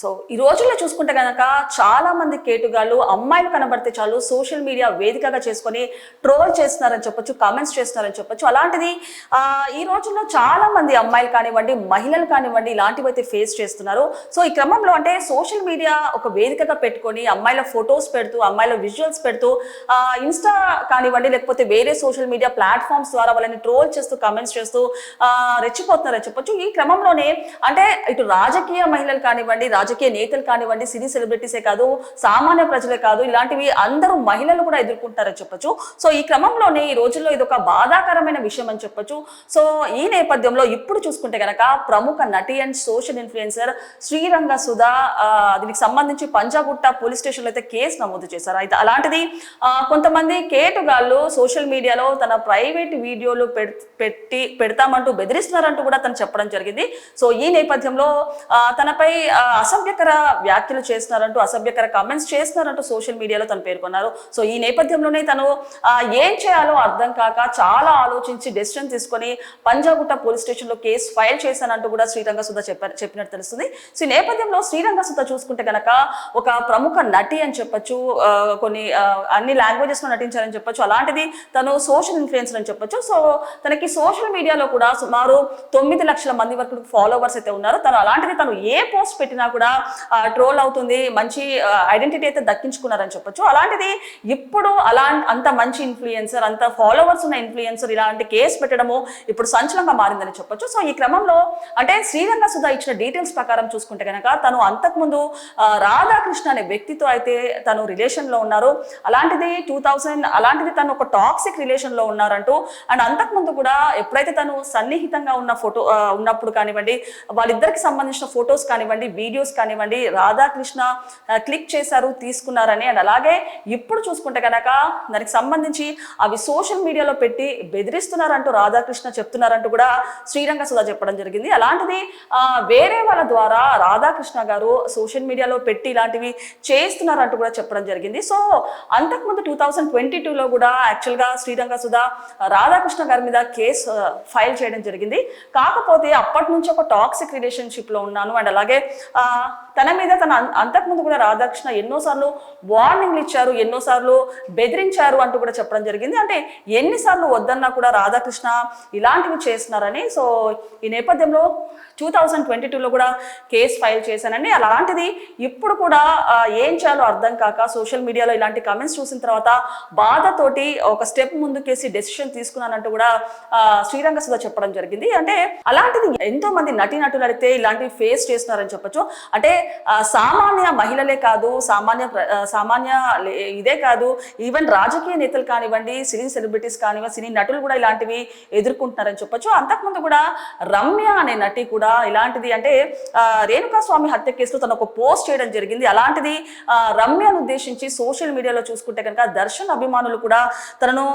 So ఈ రోజుల్లో చూసుకుంటే కనుక చాలా మంది కేటుగాళ్ళు అమ్మాయిలు కనబడితే చాలు సోషల్ మీడియా వేదికగా చేసుకొని ట్రోల్ చేస్తున్నారని చెప్పొచ్చు కామెంట్స్ చేస్తున్నారని చెప్పొచ్చు. అలాంటిది ఈ రోజుల్లో చాలా మంది అమ్మాయిలు కానివ్వండి మహిళలు కానివ్వండి ఇలాంటివి అయితే ఫేస్ చేస్తున్నారు. సో ఈ క్రమంలో అంటే సోషల్ మీడియా ఒక వేదికగా పెట్టుకొని అమ్మాయిల ఫొటోస్ పెడుతూ అమ్మాయిల విజువల్స్ పెడుతూ ఇన్స్టా కానివ్వండి లేకపోతే వేరే సోషల్ మీడియా ప్లాట్ఫామ్స్ ద్వారా వాళ్ళని ట్రోల్ చేస్తూ కామెంట్స్ చేస్తూ రెచ్చిపోతున్నారని చెప్పొచ్చు. ఈ క్రమంలోనే అంటే ఇటు రాజకీయ మహిళలు కానివ్వండి రాజకీయ నేతలు కానివ్వండి సినీ సెలబ్రిటీసే కాదు సామాన్య ప్రజలే కాదు ఇలాంటివి అందరూ మహిళలు కూడా ఎదుర్కొంటారని చెప్పొచ్చు. సో ఈ క్రమంలోనే ఈ రోజుల్లో ఇది ఒక బాధాకరమైన విషయం అని చెప్పొచ్చు. సో ఈ నేపథ్యంలో ఇప్పుడు చూసుకుంటే గనక ప్రముఖ నటి and social influencer Sriranga Sudha దీనికి సంబంధించి పంజాగుట్ట పోలీస్ స్టేషన్లో అయితే కేసు నమోదు చేశారు. అయితే అలాంటిది కొంతమంది కేటుగాళ్ళు సోషల్ మీడియాలో తన ప్రైవేట్ వీడియోలు పెడ్- పెట్టి పెడతామంటూ బెదిరిస్తున్నారంటూ కూడా తను చెప్పడం జరిగింది. సో ఈ నేపథ్యంలో తనపై ఆ, అసభ్యకర వ్యాఖ్యలు చేస్తున్నారంటూ అసభ్యకర కామెంట్స్ చేస్తున్నారంటూ సోషల్ మీడియాలో తను పేర్కొన్నారు. సో ఈ నేపథ్యంలోనే తను ఏం చేయాలో అర్థం కాక చాలా ఆలోచించి డెసిషన్ తీసుకొని పంజాగుట్ట పోలీస్ స్టేషన్లో కేసు ఫైల్ చేశానంటూ కూడా శ్రీరంగ సుధ చెప్పారు చెప్పినట్టు తెలుస్తుంది. సో ఈ నేపథ్యంలో శ్రీరంగ సుధ చూసుకుంటే కనుక ఒక ప్రముఖ నటి అని చెప్పొచ్చు కొన్ని అన్ని లాంగ్వేజెస్లో నటించారని చెప్పొచ్చు. అలాంటిది తను సోషల్ ఇన్ఫ్లుయెన్సర్ అని చెప్పొచ్చు. సో తనకి సోషల్ మీడియాలో కూడా సుమారు తొమ్మిది లక్షల మంది వరకు ఫాలోవర్స్ అయితే ఉన్నారు. తను అలాంటిది తను ఏ పోస్ట్ పెట్టినా కూడా ట్రోల్ అవుతుంది మంచి ఐడెంటిటీ అయితే దక్కించుకున్నారని చెప్పొచ్చు. అలాంటిది ఇప్పుడు అలా అంత మంచి ఇన్ఫ్లుయెన్సర్ అంత ఫాలోవర్స్ ఉన్న ఇన్ఫ్లుయెన్సర్ ఇలాంటి కేసు పెట్టడము ఇప్పుడు సంచలనంగా మారిందని చెప్పొచ్చు. సో ఈ క్రమంలో అంటే శ్రీరంగ సుధా ఇచ్చిన డీటెయిల్స్ ప్రకారం చూసుకుంటే కనుక తను అంతకుముందు రాధాకృష్ణ అనే వ్యక్తితో అయితే తను రిలేషన్లో ఉన్నారు. అలాంటిది టూ థౌసండ్ అలాంటిది తను ఒక టాక్సిక్ రిలేషన్లో ఉన్నారంటూ అండ్ అంతకుముందు కూడా ఎప్పుడైతే తను సన్నిహితంగా ఉన్న ఫోటో ఉన్నప్పుడు కానివ్వండి వాళ్ళిద్దరికి సంబంధించిన ఫొటోస్ కానివ్వండి వీడియోస్ కానివ్వండి రాధాకృష్ణ క్లిక్ చేశారు తీసుకున్నారని. అండ్ అలాగే ఇప్పుడు చూసుకుంటే కనుక దానికి సంబంధించి అవి సోషల్ మీడియాలో పెట్టి బెదిరిస్తున్నారంటూ రాధాకృష్ణ చెప్తున్నారంటూ కూడా శ్రీరంగ సుధా చెప్పడం జరిగింది. అలాంటిది వేరే వాళ్ళ ద్వారా రాధాకృష్ణ గారు సోషల్ మీడియాలో పెట్టి ఇలాంటివి చేస్తున్నారంటూ కూడా చెప్పడం జరిగింది. సో అంతకుముందు టూ థౌసండ్ ట్వంటీ టూలో కూడా యాక్చువల్గా శ్రీరంగ సుధా రాధాకృష్ణ గారి మీద కేసు ఫైల్ చేయడం జరిగింది. కాకపోతే అప్పటి నుంచి ఒక టాక్సిక్ రిలేషన్షిప్లో ఉన్నాను. అండ్ అలాగే తన మీద తన అంతకుముందు కూడా రాధాకృష్ణ ఎన్నోసార్లు వార్నింగ్లు ఇచ్చారు ఎన్నోసార్లు బెదిరించారు అంటూ కూడా చెప్పడం జరిగింది. అంటే ఎన్నిసార్లు వద్దన్నా కూడా రాధాకృష్ణ ఇలాంటివి చేస్తున్నారని సో ఈ నేపథ్యంలో టూ థౌజండ్ ట్వంటీ టూలో కూడా కేసు ఫైల్ చేశానండి అలాంటిది ఇప్పుడు కూడా ఏం చేయాలో అర్థం కాక సోషల్ మీడియాలో ఇలాంటి కమెంట్స్ చూసిన తర్వాత బాధతోటి ఒక స్టెప్ ముందుకేసి డెసిషన్ తీసుకున్నానంటూ కూడా శ్రీరంగ సుధ చెప్పడం జరిగింది. అంటే అలాంటిది ఎంతో మంది నటీనటులు అయితే ఇలాంటివి ఫేస్ చేస్తున్నారని చెప్పొచ్చు. అంటే సామాన్య మహిళలే కాదు సామాన్య సామాన్య లే- ఇదే కాదు ఈవెన్ రాజకీయ నేతలు కానివ్వండి సినీ సెలబ్రిటీస్ కానివ్వండి సినీ నటులు కూడా ఇలాంటివి ఎదుర్కొంటున్నారని చెప్పొచ్చు. అంతకుముందు కూడా రమ్య అనే నటి కూడా ఇలాంటిది అంటే ఆ, రేణుకా స్వామి హత్య కేసులో తను ఒక పోస్ట్ చేయడం జరిగింది. అలాంటిది రమ్యను ఉద్దేశించి సోషల్ మీడియాలో చూసుకుంటే కనుక దర్శన్ అభిమానులు కూడా తనను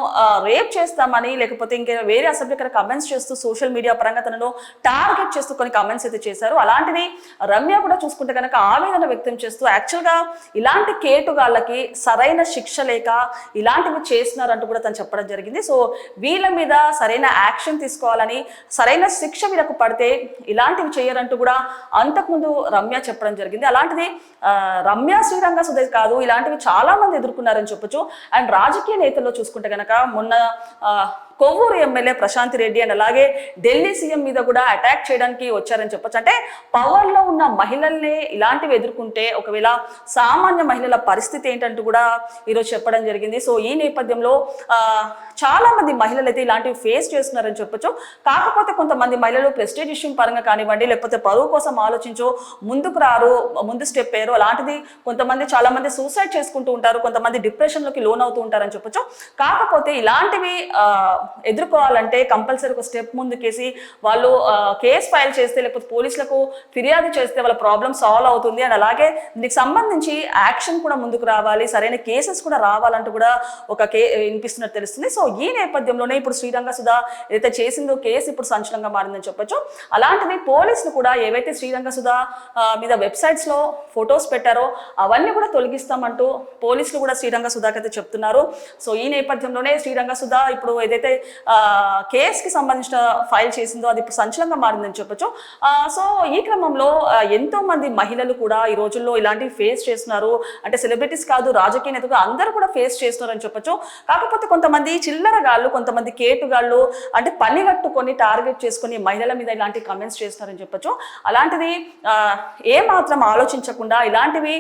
రేప్ చేస్తామని లేకపోతే ఇంకా వేరే అసభ్యకర కమెంట్స్ చేస్తూ సోషల్ మీడియా పరంగా తనను టార్గెట్ చేస్తూ కొన్ని కమెంట్స్ అయితే చేశారు. అలాంటిది రమ్య కూడా చూసుకుంటే కనుక ఆవేదన వ్యక్తం చేస్తూ యాక్చువల్గా ఇలాంటి కేటుగాళ్ళకి సరైన శిక్ష లేక ఇలాంటివి చేస్తున్నారంటూ కూడా తను చెప్పడం జరిగింది. సో వీళ్ళ మీద సరైన యాక్షన్ తీసుకోవాలని సరైన శిక్ష వీళ్ళకు పడితే ఇలాంటివి చేయరంటూ కూడా అంతకుముందు రమ్య చెప్పడం జరిగింది. అలాంటిది రమ్య శ్రీరంగ సుధే కాదు ఇలాంటివి చాలా మంది ఎదుర్కొన్నారని చెప్పొచ్చు. అండ్ రాజకీయ నేతల్లో చూసుకుంటే కనుక మొన్న కొవ్వూరు ఎమ్మెల్యే ప్రశాంత్ రెడ్డి అండ్ అలాగే ఢిల్లీ సీఎం మీద కూడా అటాక్ చేయడానికి వచ్చారని చెప్పొచ్చు. అంటే పవర్లో ఉన్న మహిళల్ని ఇలాంటివి ఎదుర్కొంటే ఒకవేళ సామాన్య మహిళల పరిస్థితి ఏంటంటూ కూడా ఈరోజు చెప్పడం జరిగింది. సో ఈ నేపథ్యంలో చాలా మంది మహిళలు అయితే ఇలాంటివి ఫేస్ చేస్తున్నారని చెప్పొచ్చు. కాకపోతే కొంతమంది మహిళలు ప్రెస్టేజ్ ఇష్యూ పరంగా కానివ్వండి లేకపోతే పరువు కోసం ఆలోచించో ముందుకు రారు ముందు స్టెప్ వేయరు అలాంటిది కొంతమంది చాలా మంది సూసైడ్ చేసుకుంటూ ఉంటారు కొంతమంది డిప్రెషన్లోకి లోన్ అవుతూ ఉంటారని చెప్పొచ్చు. కాకపోతే ఇలాంటివి ఎదుర్కోవాలంటే కంపల్సరీ ఒక స్టెప్ ముందుకేసి వాళ్ళు కేసు ఫైల్ చేస్తే లేకపోతే పోలీసులకు ఫిర్యాదు చేస్తే వాళ్ళ ప్రాబ్లం సాల్వ్ అవుతుంది. అండ్ అలాగే దీనికి సంబంధించి యాక్షన్ కూడా ముందుకు రావాలి. సరైన కేసెస్ కూడా రావాలంటూ కూడా ఒక కే వినిపిస్తున్నట్టు తెలుస్తుంది. సో ఈ నేపథ్యంలోనే ఇప్పుడు శ్రీరంగ సుధా ఏదైతే చేసిందో కేసు ఇప్పుడు సంచలనంగా మారిందని చెప్పొచ్చు. అలాంటిది పోలీసులు కూడా ఏవైతే శ్రీరంగ సుధా మీద వెబ్సైట్స్లో ఫొటోస్ పెట్టారో అవన్నీ కూడా తొలగిస్తామంటూ పోలీసులు కూడా శ్రీరంగ సుధాకి అయితే చెప్తున్నారు. సో ఈ నేపథ్యంలోనే శ్రీరంగ సుధా ఇప్పుడు ఏదైతే ఆ, కేసుకి సంబంధించిన ఫైల్ చేసిందో అది ఇప్పుడు సంచలనంగా మారిందని చెప్పొచ్చు. సో ఈ క్రమంలో ఎంతో మంది మహిళలు కూడా ఈ రోజుల్లో ఇలాంటివి ఫేస్ చేస్తున్నారు. అంటే సెలబ్రిటీస్ కాదు రాజకీయ నేతలు అందరూ కూడా ఫేస్ చేస్తున్నారని చెప్పొచ్చు. కాకపోతే కొంతమంది చిల్లరగాళ్ళు కొంతమంది కేటుగాళ్ళు అంటే పని కట్టుకొని టార్గెట్ చేసుకొని మహిళల మీద ఇలాంటి కమెంట్స్ చేస్తున్నారని చెప్పొచ్చు. అలాంటిది ఏ మాత్రం ఆలోచించకుండా ఇలాంటివి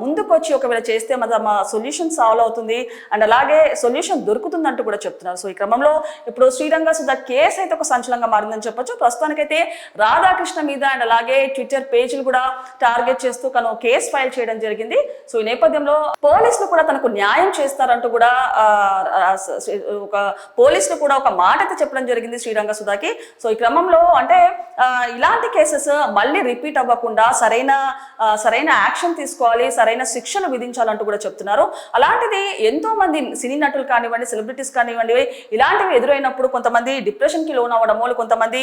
ముందుకొచ్చి ఒకవేళ చేస్తే మన మా సొల్యూషన్ సాల్వ్ అవుతుంది. అండ్ అలాగే సొల్యూషన్ దొరుకుతుందంటూ కూడా చెప్తున్నారు. సో ఇక క్రమంలో ఇప్పుడు శ్రీరంగ సుధా కేసు అయితే ఒక సంచలనంగా మారిందని చెప్పొచ్చు. ప్రస్తుతానికైతే రాధాకృష్ణ మీద అండ్ అలాగే ట్విట్టర్ పేజీలు కూడా టార్గెట్ చేస్తూ తను కేసు ఫైల్ చేయడం జరిగింది. సో ఈ నేపథ్యంలో పోలీసులు కూడా తనకు న్యాయం చేస్తారంటూ కూడా ఒక పోలీసులు కూడా ఒక మాట అయితే చెప్పడం జరిగింది శ్రీరంగ సుధాకి. సో ఈ క్రమంలో అంటే ఇలాంటి కేసెస్ మళ్ళీ రిపీట్ అవ్వకుండా సరైన సరైన యాక్షన్ తీసుకోవాలి సరైన శిక్షను విధించాలంటూ కూడా చెప్తున్నారు. అలాంటిది ఎంతో మంది సినీ నటులు కానివ్వండి సెలబ్రిటీస్ కానివ్వండి ఇలాంటివి ఎదురైనప్పుడు కొంతమంది డిప్రెషన్కి లోన్ అవ్వడమో కొంతమంది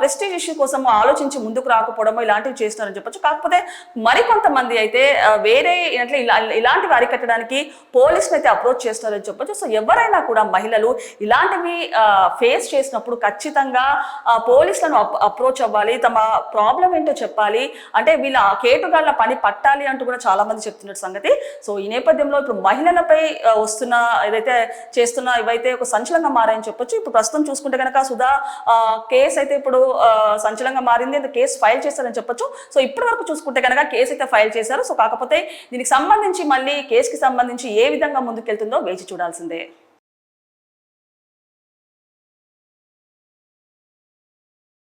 ప్రెస్టీజ్ ఇష్యూ కోసం ఆలోచించి ముందుకు రాకపోవడమో ఇలాంటివి చేస్తున్నారని చెప్పొచ్చు. కాకపోతే మరికొంతమంది అయితే వేరే అంటే ఇలా ఇలాంటివి అరికట్టడానికి పోలీసులు అయితే అప్రోచ్ చేస్తున్నారని చెప్పొచ్చు. సో ఎవరైనా కూడా మహిళలు ఇలాంటివి ఫేస్ చేసినప్పుడు ఖచ్చితంగా పోలీసులను అప్రోచ్ అవ్వాలి తమ ప్రాబ్లం ఏంటో చెప్పాలి. అంటే వీళ్ళ కేటుగాళ్ళ పని పట్టాలి అంటూ కూడా చాలా మంది చెప్తున్నారు సంగతి. సో ఈ నేపథ్యంలో ఇప్పుడు మహిళలపై వస్తున్న ఏదైతే చేస్తున్న ఇవైతే ఒక సంచలనంగా మారాయని చెప్పొచ్చు. ఇప్పుడు ప్రస్తుతం చూసుకుంటే కనుక సుధా కేసు అయితే ఇప్పుడు సంచలనంగా మారింది. అంటే కేసు ఫైల్ చేశారని చెప్పొచ్చు. సో ఇప్పటి వరకు చూసుకుంటే కనుక కేసు అయితే ఫైల్ చేశారు. సో కాకపోతే దీనికి సంబంధించి మళ్ళీ కేసుకి సంబంధించి ఏ విధంగా ముందుకెళ్తుందో వేచి చూడాల్సిందే.